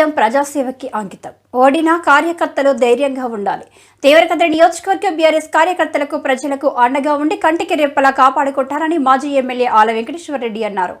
జీవితం ప్రజాసేవకి అంకితం. ఓడినా కార్యకర్తలు ధైర్యంగా ఉండాలి. తీవ్రకద్ర నియోజకవర్గ బీఆర్ఎస్ కార్యకర్తలకు ప్రజలకు అండగా ఉండి కంటికి రెప్పలా కాపాడుకుంటారని మాజీ ఎమ్మెల్యే ఆల వెంకటేశ్వరరెడ్డి అన్నారు.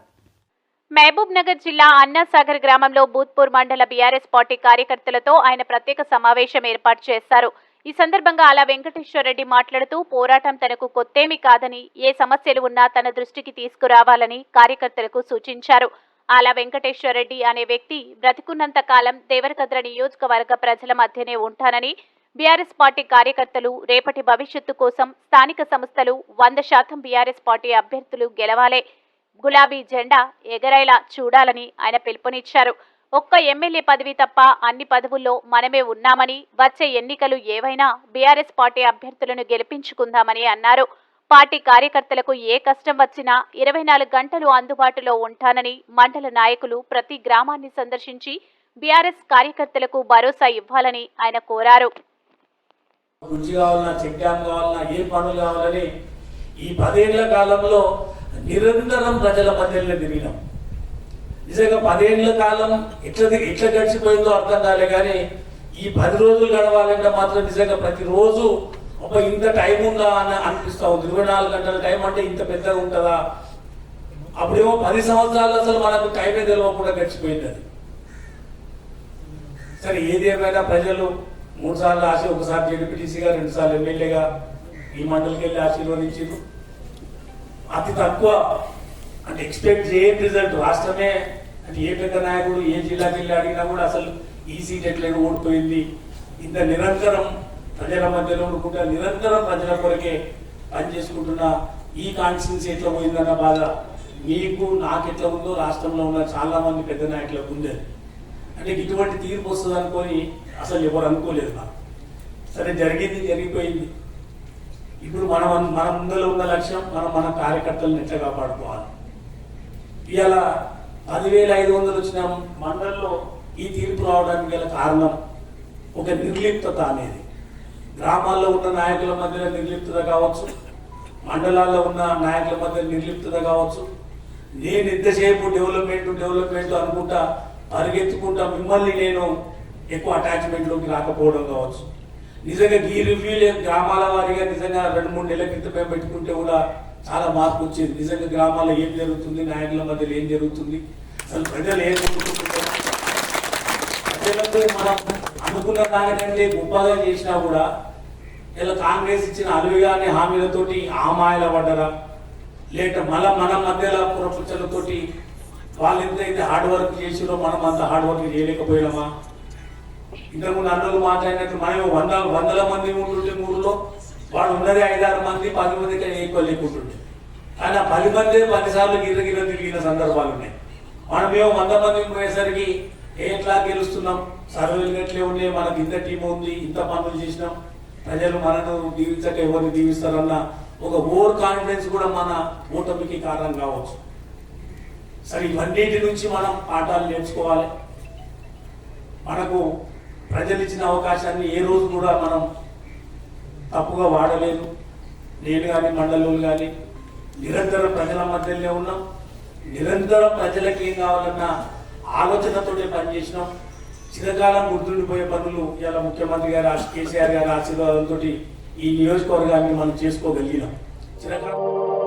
మహబూబ్ నగర్ జిల్లా అన్నాసాగర్ గ్రామంలో బూత్పూర్ మండల బీఆర్ఎస్ పార్టీ కార్యకర్తలతో ఆయన ప్రత్యేక సమావేశం ఏర్పాటు చేశారు. ఈ సందర్భంగా అలా వెంకటేశ్వరరెడ్డి మాట్లాడుతూ పోరాటం తనకు కొత్తేమి కాదని ఏ సమస్యలు ఉన్నా తన దృష్టికి తీసుకురావాలని కార్యకర్తలకు సూచించారు. ఆలా వెంకటేశ్వరరెడ్డి అనే వ్యక్తి బ్రతికున్నంత కాలం దేవరకద్ర నియోజకవర్గ ప్రజల మధ్యనే ఉంటానని బీఆర్ఎస్ పార్టీ కార్యకర్తలు రేపటి భవిష్యత్తు కోసం స్థానిక సంస్థలు వంద శాతం బీఆర్ఎస్ పార్టీ అభ్యర్థులు గెలవాలే. గులాబీ జెండా ఎగరేలా చూడాలని ఆయన పిలుపునిచ్చారు. ఒక్క ఎమ్మెల్యే పదవి తప్ప అన్ని పదవుల్లో మనమే ఉన్నామని వచ్చే ఎన్నికలు ఏవైనా బీఆర్ఎస్ పార్టీ అభ్యర్థులను గెలిపించుకుందామని అన్నారు. పార్టీ కార్యకర్తలకు ఏ కష్టం వచ్చినా ఇరవై నాలుగు గంటలు అందుబాటులో ఉంటానని మండల నాయకులు ప్రతి గ్రామాన్ని సందర్శించి బీఆర్ఎస్ కార్యకర్తలకు భరోసా ఇవ్వాలని ఆయన కోరారు. బ్రిడ్జి కావాలన్నా చెక్ డ్యామ్ కావాలన్నా ఏ పనులు కావాలని ఈ పదేళ్ళ కాలంలో నిరంతరం ప్రజల మధ్యలో తిరిగినాం. నిజంగా పదేళ్ళ కాలం ఎట్లా ది- ఎట్లా గడిచిపోయిందో అర్థం కాలే కానీ ఈ పది రోజులు గడవాలంటే మాత్రం నిజంగా ప్రతిరోజు ఒక ఇంత టైం ఉందా అని అనిపిస్తా ఉంది ఇరవై నాలుగు గంటల టైం అంటే ఇంత పెద్దగా ఉంటుందా? అప్పుడేమో పది సంవత్సరాలు అసలు మనకు టైమే తెలియకుండా గడిచిపోయింది అది. సరే ఏది ఏమైనా ప్రజలు మూడు సార్లు ఆశ ఒకసారి జడ్పీటీసీగా రెండు సార్లు ఎమ్మెల్యేగా ఈ మండలికి వెళ్ళి ఆశీర్వదించారు అతి తక్కువ అంటే ఎక్స్పెక్ట్ చేయని రిజల్ట్. రాష్ట్రమే అంటే ఏ పెద్ద నాయకుడు ఏ జిల్లాకి వెళ్ళి అడిగినా కూడా అసలు ఈ సీట్ ఎట్లయినా ఓడిపోయింది. ఇంత నిరంతరం ప్రజల మధ్యలో ఉండుకుంటా నిరంతరం ప్రజల కొరకే పనిచేసుకుంటున్న ఈ కాన్స్టిట్యూన్సీ ఎట్లా పోయిందన్న బాధ మీకు నాకు ఎట్లా ఉందో రాష్ట్రంలో ఉన్న చాలా మంది పెద్ద నాయకులకు ఉంది అంటే ఇటువంటి తీర్పు వస్తుంది అనుకొని అసలు ఎవరు అనుకోలేదు నాకు సరే జరిగింది జరిగిపోయింది. ఇప్పుడు మనం మన ముందర ఉన్న లక్ష్యం మనం మన కార్యకర్తలను ఎట్లా కాపాడుకోవాలి? ఇవాళ పదివేల ఐదు వందలు వచ్చిన మండలంలో ఈ తీర్పు రావడానికి గల కారణం ఒక నిర్లిప్తత అనేది. గ్రామాల్లో ఉన్న నాయకుల మధ్య నిర్లిప్తత కావచ్చు మండలాల్లో ఉన్న నాయకుల మధ్య నిర్లిప్తత కావచ్చు. నేను ఎంతసేపు డెవలప్మెంట్ డెవలప్మెంట్ అనుకుంటా పరిగెత్తుకుంటా మిమ్మల్ని నేను ఎక్కువ అటాచ్మెంట్లోకి రాకపోవడం కావచ్చు. నిజంగా ఈ రివ్యూలే గ్రామాల వారిగా నిజంగా రెండు మూడు నెలల క్రితమే పెట్టుకుంటే కూడా చాలా మార్పు వచ్చింది. నిజంగా గ్రామాల్లో ఏం జరుగుతుంది నాయకుల మధ్యలో ఏం జరుగుతుంది అసలు ప్రజలు ఏం కోరుకుంటున్నారు ప్రజలకు మనం అనుకున్న దానికంటే గొప్పగా చేసినా కూడా ఇలా కాంగ్రెస్ ఇచ్చిన అలువిగాని హామీలతోటి ఆమాయల పడ్డరా? లేక మళ్ళా మన మధ్యలో పురపుచ్చలతోటి వాళ్ళు ఎంతైతే హార్డ్ వర్క్ చేసిరో మనం అంత హార్డ్ వర్క్ చేయలేకపోయినామా? ఇంతకుముందు అందరూ మాట్లాడినట్టు మనం వంద వందల మంది ఉంటుంటే ఊళ్ళో వాడు ఉన్నదే ఐదారు మంది పది మందికి ఎక్కువ లేకుంటుండే. కానీ ఆ పది మంది పదిసార్లు గిర్ర గిర్ర తిరిగిన సందర్భాలు ఉన్నాయి. మనమేమో వంద మంది పోయేసరికి ఎట్లా గెలుస్తున్నాం? సర్వేలు ఎట్లే ఉన్నాయి మనకి ఇంత టీం ఉంది ఇంత పనులు చేసినాం. ప్రజలు మనను దీవించక ఎవరిని దీవిస్తారన్న ఒక ఓవర్ కాన్ఫిడెన్స్ కూడా మన ఓటమికి కారణం కావచ్చు. సరే ఇవన్నిటి నుంచి మనం పాఠాలు నేర్చుకోవాలి. మనకు ప్రజలు ఇచ్చిన అవకాశాన్ని ఏ రోజు కూడా మనం తప్పుగా వాడలేదు. నేను కానీ మండలం కానీ నిరంతరం ప్రజల మధ్యలోనే ఉన్నాం. నిరంతరం ప్రజలకు ఏం కావాలన్న ఆలోచనతోనే పనిచేసినాం. చిరకాలం గుర్తుండిపోయే పనులు ఇలా ముఖ్యమంత్రి గారు కేసీఆర్ గారి ఆశీర్వాదంతో ఈ నియోజకవర్గాన్ని మనం చేసుకోగలిగినాం. చిరకాలం